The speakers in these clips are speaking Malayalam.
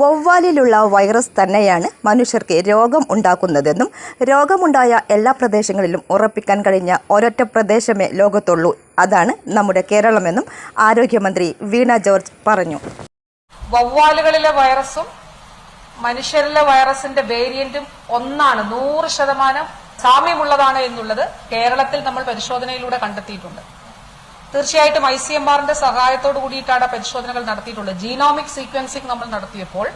വവ്വാലിലുള്ള വൈറസ് തന്നെയാണ് മനുഷ്യർക്ക് രോഗം ഉണ്ടാക്കുന്നതെന്നും രോഗമുണ്ടായ എല്ലാ പ്രദേശങ്ങളിലും ഉറപ്പിക്കാൻ കഴിഞ്ഞ ഒരൊറ്റ പ്രദേശമേ ലോകത്തുള്ളൂ. അതാണ് നമ്മുടെ കേരളമെന്നും ആരോഗ്യമന്ത്രി വീണ ജോർജ് പറഞ്ഞു. വവ്വാലുകളിലെ വൈറസും മനുഷ്യരിലെ വൈറസിന്റെ വേരിയന്റും ഒന്നാണ്. നൂറ് ശതമാനം സാമ്യമുള്ളതാണ് എന്നുള്ളത് കേരളത്തിൽ നമ്മൾ പരിശോധനയിലൂടെ കണ്ടെത്തിയിട്ടുണ്ട്. തീർച്ചയായിട്ടും ഐ സി എം ആറിന്റെ സഹായത്തോടു കൂടിയിട്ടാണ് പരിശോധനകൾ നടത്തിയിട്ടുള്ളത്. ജീനോമിക് സീക്വൻസിംഗ് നമ്മൾ നടത്തിയപ്പോൾ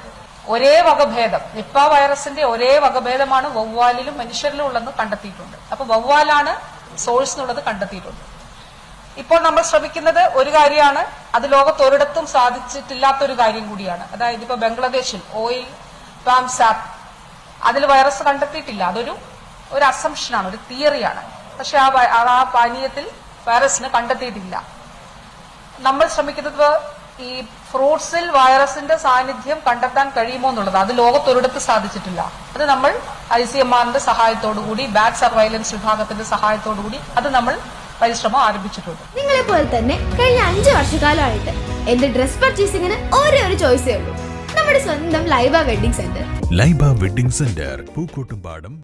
ഒരേ വകഭേദം നിപ്പ വൈറസിന്റെ ഒരേ വകഭേദമാണ് വവ്വാലിലും മനുഷ്യരിലും ഉള്ളതെന്ന് കണ്ടെത്തിയിട്ടുണ്ട്. അപ്പൊ വവ്വാലാണ് സോഴ്സ് എന്നുള്ളത് കണ്ടെത്തിയിട്ടുണ്ട്. ഇപ്പോൾ നമ്മൾ ശ്രമിക്കുന്നത് ഒരു കാര്യമാണ് അത് ലോകത്തൊരിടത്തും സാധിച്ചിട്ടില്ലാത്തൊരു കാര്യം കൂടിയാണ്. അതായത് ഇപ്പൊ ബംഗ്ലാദേശിൽ ഓയിൽ പാം സാപ്പ് അതിൽ വൈറസ് കണ്ടെത്തിയിട്ടില്ല. അതൊരു ഒരു അസംഷനാണ് ഒരു തിയറിയാണ് പക്ഷെ ആ ആ പാനീയത്തിൽ വൈറസിന് കണ്ടെത്തിയിട്ടില്ല. നമ്മൾ ശ്രമിക്കുന്നത് ഈ ഫ്രൂട്ട്സിൽ വൈറസിന്റെ സാന്നിധ്യം കണ്ടെത്താൻ കഴിയുമോ എന്നുള്ളത്. അത് ലോകത്തൊരിടത്ത് സാധിച്ചിട്ടില്ല. അത് നമ്മൾ ഐ സി എം ആറിന്റെ സഹായത്തോടുകൂടി ബാറ്റ് സർവൈലൻസ് വിഭാഗത്തിന്റെ സഹായത്തോടുകൂടി അത് നമ്മൾ പരിശ്രമം ആരംഭിച്ചിട്ടുണ്ട്. നിങ്ങളെ പോലെ തന്നെ കഴിഞ്ഞ അഞ്ചു വർഷക്കാലമായിട്ട് എന്റെ ഡ്രസ് പർച്ചേസിംഗിന് ഓരോ ഒരു ചോയ്സേ ഉള്ളൂ. നമ്മുടെ സ്വന്തം Laiba wedding centre Laiba wedding centre Pookkottumpadam